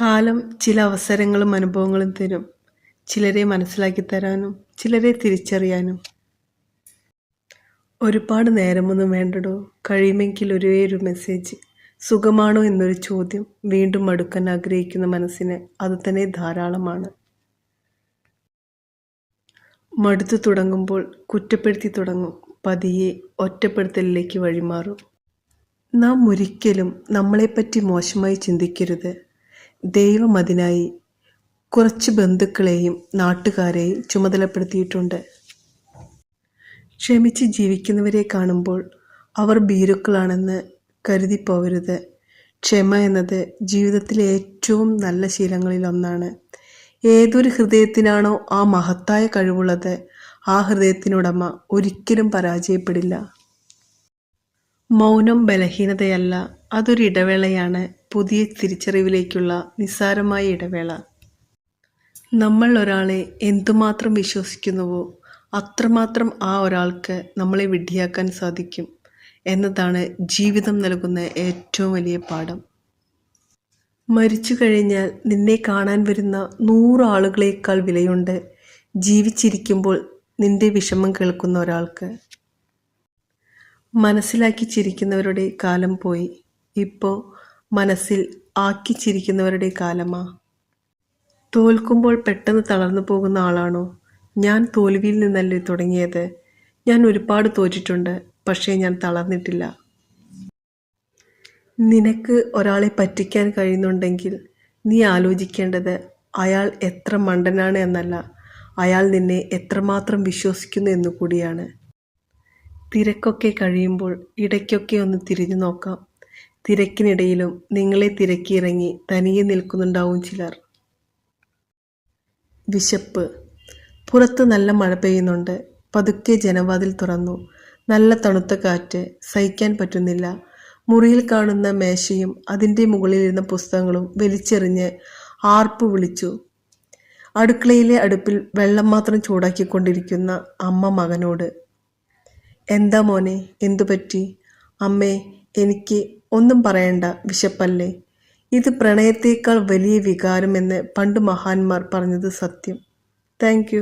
കാലം ചില അവസരങ്ങളും അനുഭവങ്ങളും തരും. ചിലരെ മനസ്സിലാക്കി തരാനും ചിലരെ തിരിച്ചറിയാനും. ഒരുപാട് നേരമൊന്നും വേണ്ടടോ. കഴിയുമെങ്കിൽ ഒരേ ഒരു മെസ്സേജ് സുഖമാണോ എന്നൊരു ചോദ്യം വീണ്ടും അടുക്കാൻ ആഗ്രഹിക്കുന്ന മനസ്സിന് അത് തന്നെ ധാരാളമാണ്. മടുത്തു തുടങ്ങുമ്പോൾ കുറ്റപ്പെടുത്തി തുടങ്ങും. പതിയെ ഒറ്റപ്പെടുത്തലിലേക്ക് വഴിമാറും. നാം ഒരിക്കലും നമ്മളെപ്പറ്റി മോശമായി ചിന്തിക്കരുത്. ദൈവം അതിനായി കുറച്ച് ബന്ധുക്കളെയും നാട്ടുകാരെയും ചുമതലപ്പെടുത്തിയിട്ടുണ്ട്. ക്ഷമിച്ച് ജീവിക്കുന്നവരെ കാണുമ്പോൾ അവർ ഭീരുക്കളാണെന്ന് കരുതിപ്പോവരുത്. ക്ഷമ എന്നത് ജീവിതത്തിലെ ഏറ്റവും നല്ല ശീലങ്ങളിലൊന്നാണ്. ഏതൊരു ഹൃദയത്തിനാണോ ആ മഹത്തായ കഴിവുള്ളത് ആ ഹൃദയത്തിനുടമ ഒരിക്കലും പരാജയപ്പെടില്ല. മൗനം ബലഹീനതയല്ല അതൊരു ഇടവേളയാണ് പുതിയ തിരിച്ചറിവിലേക്കുള്ള നിസ്സാരമായ ഇടവേള. നമ്മൾ ഒരാളെ എന്തുമാത്രം വിശ്വസിക്കുന്നുവോ അത്രമാത്രം ആ ഒരാൾക്ക് നമ്മളെ വിഡ്ഢിയാക്കാൻ സാധിക്കും എന്നതാണ് ജീവിതം നൽകുന്ന ഏറ്റവും വലിയ പാഠം. മരിച്ചു കഴിഞ്ഞാൽ നിന്നെ കാണാൻ വരുന്ന നൂറ് ആളുകളേക്കാൾ വിലയുണ്ട് ജീവിച്ചിരിക്കുമ്പോൾ നിന്റെ വിഷമം കേൾക്കുന്ന ഒരാൾക്ക്. മനസ്സിലാക്കി ചിരിക്കുന്നവരുടെ കാലം പോയി. ഇപ്പോൾ മനസ്സിൽ ആക്കി ചിരിക്കുന്നവരുടെ കാലമാ. തോൽക്കുമ്പോൾ പെട്ടെന്ന് തളർന്നു പോകുന്ന ആളാണോ? ഞാൻ തോൽവിയിൽ നിന്നല്ലേ തുടങ്ങിയത്? ഞാൻ ഒരുപാട് തോറ്റിട്ടുണ്ട് പക്ഷേ ഞാൻ തളർന്നിട്ടില്ല. നിനക്ക് ഒരാളെ പറ്റിക്കാൻ കഴിയുന്നുണ്ടെങ്കിൽ നീ ആലോചിക്കേണ്ടത് അയാൾ എത്ര മണ്ടനാണ് എന്നല്ല. അയാൾ നിന്നെ എത്രമാത്രം വിശ്വസിക്കുന്നു എന്നു കൂടിയാണ് തിരക്കൊക്കെ കഴിയുമ്പോൾ ഇടയ്ക്കൊക്കെ ഒന്ന് തിരിഞ്ഞു നോക്കാം. തിരക്കിനിടയിലും നിങ്ങളെ തിരക്കിയിറങ്ങി തനിയെ നിൽക്കുന്നുണ്ടാവും ചിലർ. വിശപ്പ്. പുറത്ത് നല്ല മഴ പെയ്യുന്നുണ്ട്. പതുക്കെ ജനവാതിൽ തുറന്നു. നല്ല തണുത്ത കാറ്റ്. സഹിക്കാൻ പറ്റുന്നില്ല. മുറിയിൽ കാണുന്ന മേശയും അതിന്റെ മുകളിലിരുന്ന പുസ്തകങ്ങളും വലിച്ചെറിഞ്ഞ് ആർപ്പ് വിളിച്ചു. അടുക്കളയിലെ അടുപ്പിൽ വെള്ളം മാത്രം ചൂടാക്കിക്കൊണ്ടിരിക്കുന്ന അമ്മ മകനോട്. എന്താ മോനെ? എന്തു പറ്റി അമ്മേ എനിക്ക് ഒന്നും പറയണ്ട വിശപ്പല്ലേ? ഇത് പ്രണയത്തേക്കാൾ വലിയ വികാരമെന്ന് പണ്ട് മഹാന്മാർ പറഞ്ഞത് സത്യം. താങ്ക്